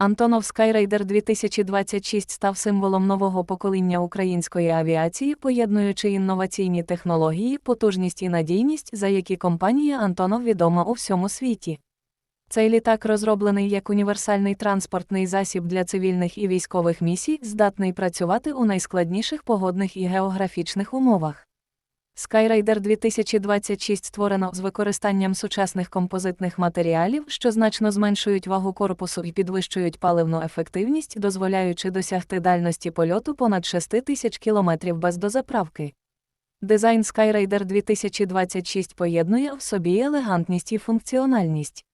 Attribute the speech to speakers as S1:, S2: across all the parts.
S1: Антонов Skyraider 2026 став символом нового покоління української авіації, поєднуючи інноваційні технології, потужність і надійність, за які компанія Антонов відома у всьому світі. Цей літак розроблений як універсальний транспортний засіб для цивільних і військових місій, здатний працювати у найскладніших погодних і географічних умовах. Skyraider 2026 створено з використанням сучасних композитних матеріалів, що значно зменшують вагу корпусу і підвищують паливну ефективність, дозволяючи досягти дальності польоту понад 6 тисяч кілометрів без дозаправки. Дизайн Skyraider 2026 поєднує в собі елегантність і функціональність.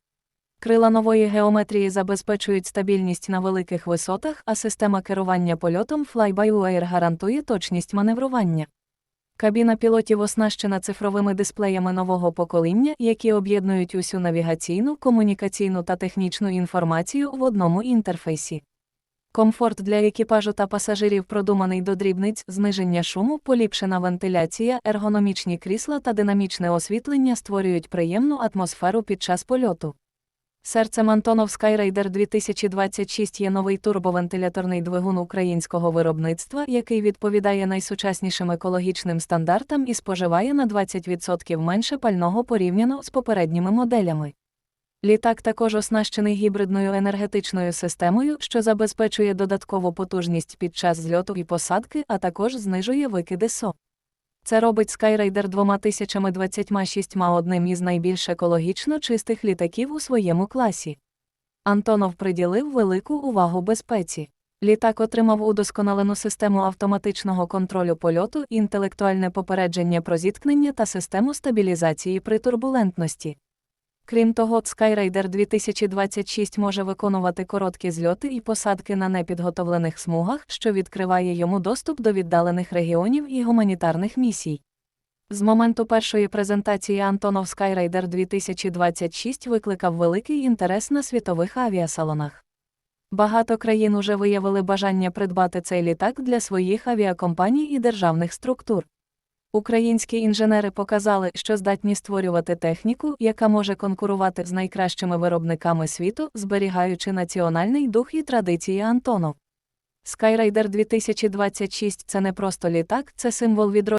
S1: Крила нової геометрії забезпечують стабільність на великих висотах, а система керування польотом Fly-by-Wire гарантує точність маневрування. Кабіна пілотів оснащена цифровими дисплеями нового покоління, які об'єднують усю навігаційну, комунікаційну та технічну інформацію в одному інтерфейсі. Комфорт для екіпажу та пасажирів продуманий до дрібниць, зниження шуму, поліпшена вентиляція, ергономічні крісла та динамічне освітлення створюють приємну атмосферу під час польоту. Серцем Антонов Skyraider 2026 є новий турбовентиляторний двигун українського виробництва, який відповідає найсучаснішим екологічним стандартам і споживає на 20% менше пального порівняно з попередніми моделями. Літак також оснащений гібридною енергетичною системою, що забезпечує додаткову потужність під час зльоту і посадки, а також знижує викиди СО. Це робить Skyraider 2026 одним із найбільш екологічно чистих літаків у своєму класі. Антонов приділив велику увагу безпеці. Літак отримав удосконалену систему автоматичного контролю польоту, інтелектуальне попередження про зіткнення та систему стабілізації при турбулентності. Крім того, Skyraider 2026 може виконувати короткі зльоти і посадки на непідготовлених смугах, що відкриває йому доступ до віддалених регіонів і гуманітарних місій. З моменту першої презентації Антонов Skyraider 2026 викликав великий інтерес на світових авіасалонах. Багато країн уже виявили бажання придбати цей літак для своїх авіакомпаній і державних структур. Українські інженери показали, що здатні створювати техніку, яка може конкурувати з найкращими виробниками світу, зберігаючи національний дух і традиції Антонов. Skyrider 2026 – це не просто літак, це символ відродження.